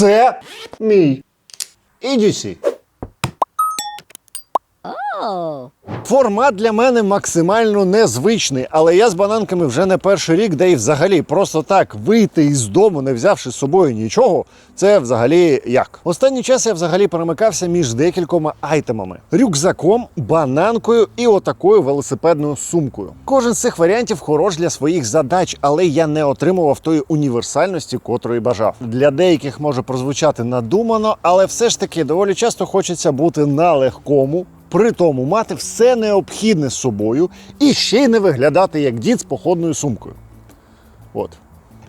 Це мій EDC. Формат для мене максимально незвичний, але я з бананками вже не перший рік, де і взагалі просто так вийти із дому, не взявши з собою нічого. Це взагалі як? Останній час я взагалі перемикався між декількома айтемами: рюкзаком, бананкою і отакою велосипедною сумкою. Кожен з цих варіантів хорош для своїх задач, але я не отримував тої універсальності, котрої бажав. Для деяких може прозвучати надумано, але все ж таки доволі часто хочеться бути на легкому. При тому мати все необхідне з собою і ще й не виглядати як дід з походною сумкою. От.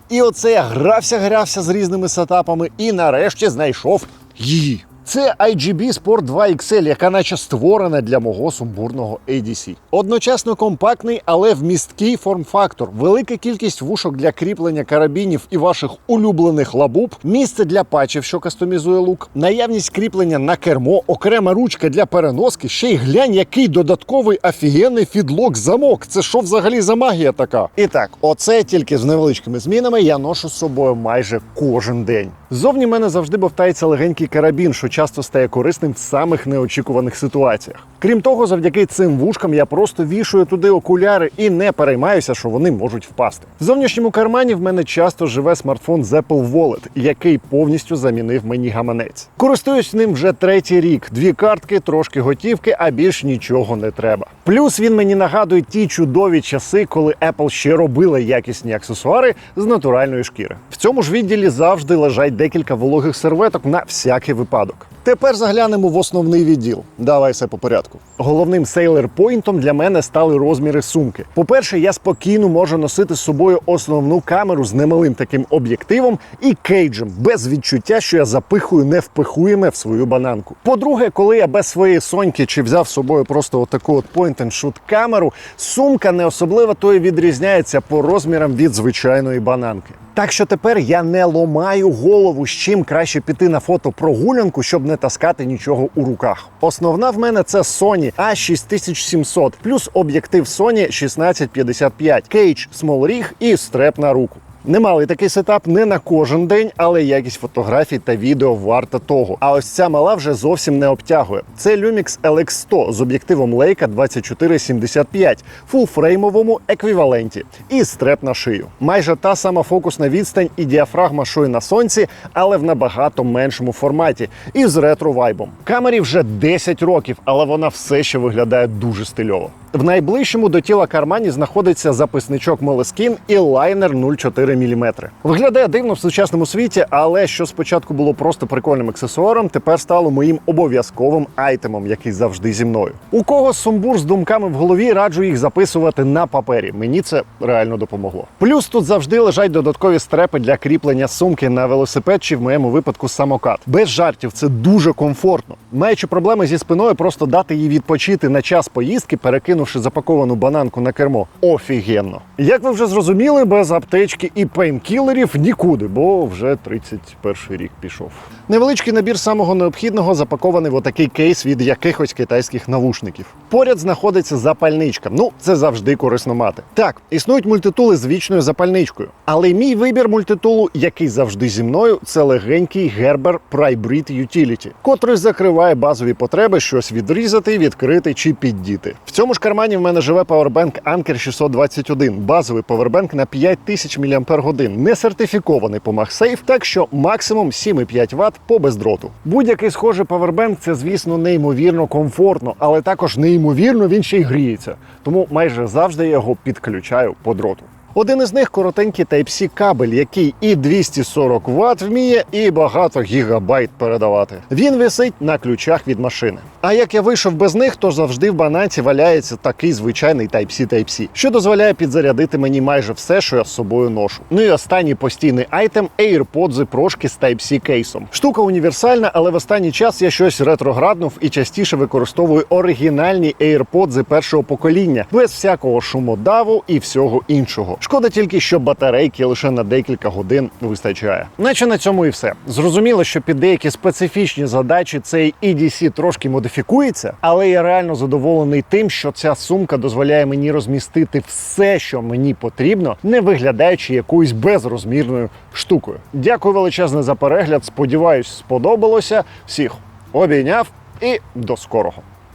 І оце я грався, грався з різними сетапами і нарешті знайшов її. Це IGB Sport 2 XL, яка наче створена для мого сумбурного ADC. Одночасно компактний, але вмісткий форм-фактор, велика кількість вушок для кріплення карабінів і ваших улюблених лабуб, місце для патчів, що кастомізує лук, наявність кріплення на кермо, окрема ручка для переноски. Ще й глянь, який додатковий офігенний фідлок замок. Це що взагалі за магія така? І так, оце тільки з невеличкими змінами я ношу з собою майже кожен день. Ззовні мене завжди бовтається легенький карабін, що часто стає корисним в самих неочікуваних ситуаціях. Крім того, завдяки цим вушкам я просто вішую туди окуляри і не переймаюся, що вони можуть впасти. В зовнішньому кармані в мене часто живе смартфон з Apple Wallet, який повністю замінив мені гаманець. Користуюсь ним вже третій рік. Дві картки, трошки готівки, а більш нічого не треба. Плюс він мені нагадує ті чудові часи, коли Apple ще робила якісні аксесуари з натуральної шкіри. В цьому ж відділі завжди лежать декілька вологих серветок на всякий випадок. Тепер заглянемо в основний відділ. Давай все по порядку. Головним сейлер пойнтом для мене стали розміри сумки. По-перше, я спокійно можу носити з собою основну камеру з немалим таким об'єктивом і кейджем, без відчуття, що я запихую невпихуєме в свою бананку. По-друге, коли я без своєї соньки чи взяв з собою просто отаку от point-and-shoot камеру, сумка не особливо тої відрізняється по розмірам від звичайної бананки. Так що тепер я не ломаю голову, з чим краще піти на фото прогулянку, щоб не таскати нічого у руках. Основна в мене це Sony A6700, плюс об'єктив Sony 1655, кейдж Rig і стреп на руку. Немалий такий сетап не на кожен день, але якість фотографій та відео варта того. А ось ця мала вже зовсім не обтягує. Це Lumix LX100 з об'єктивом Leica 2475, фулфреймовому еквіваленті і стреп на шию. Майже та сама фокусна відстань і діафрагма, й на сонці, але в набагато меншому форматі і з ретро-вайбом. Камері вже 10 років, але вона все ще виглядає дуже стильово. В найближчому до тіла кармані знаходиться записничок Moleskine і лайнер 0,4 мм. Виглядає дивно в сучасному світі, але що спочатку було просто прикольним аксесуаром, тепер стало моїм обов'язковим айтемом, який завжди зі мною. У кого сумбур з думками в голові, раджу їх записувати на папері. Мені це реально допомогло. Плюс тут завжди лежать додаткові стрепи для кріплення сумки на велосипед чи в моєму випадку самокат. Без жартів це дуже комфортно. Маючи проблеми зі спиною, просто дати їй відпочити на час поїздки, перекинувши запаковану бананку на кермо. Офігенно. Як ви вже зрозуміли, без аптечки і пейнкілерів нікуди, бо вже 31 рік пішов. Невеличкий набір самого необхідного запакований в отакий кейс від якихось китайських навушників. Поряд знаходиться запальничка. Ну, це завжди корисно мати. Так, існують мультитули з вічною запальничкою. Але мій вибір мультитулу, який завжди зі мною, це легенький Gerber Prybreed Utility, котрий закриває базові потреби щось відрізати, відкрити чи піддіти. В цьому ж кармані в мене живе павербенк Anker 621, базовий павербенк на 5000 мАч, не сертифікований по MagSafe, так що максимум 7,5 Вт по бездроту. Будь-який схожий павербенк це, звісно, неймовірно комфортно, але також неймовірно він ще й гріється. Тому майже завжди я його підключаю по дроту. Один із них коротенький Type-C кабель, який і 240 Вт вміє, і багато гігабайт передавати. Він висить на ключах від машини. А як я вийшов без них, то завжди в бананці валяється такий звичайний Type-C Type-C, що дозволяє підзарядити мені майже все, що я з собою ношу. Ну і останній постійний айтем AirPods прошки з Type-C кейсом. Штука універсальна, але в останній час я щось ретрограднув і частіше використовую оригінальні AirPods першого покоління без всякого шумодаву і всього іншого. Шкода тільки, що батарейки лише на декілька годин вистачає. Наче на цьому і все. Зрозуміло, що під деякі специфічні задачі цей EDC трошки модифікується, але я реально задоволений тим, що ця сумка дозволяє мені розмістити все, що мені потрібно, не виглядаючи якоюсь безрозмірною штукою. Дякую величезне за перегляд. Сподіваюсь, сподобалося. Всіх обійняв і до скорого.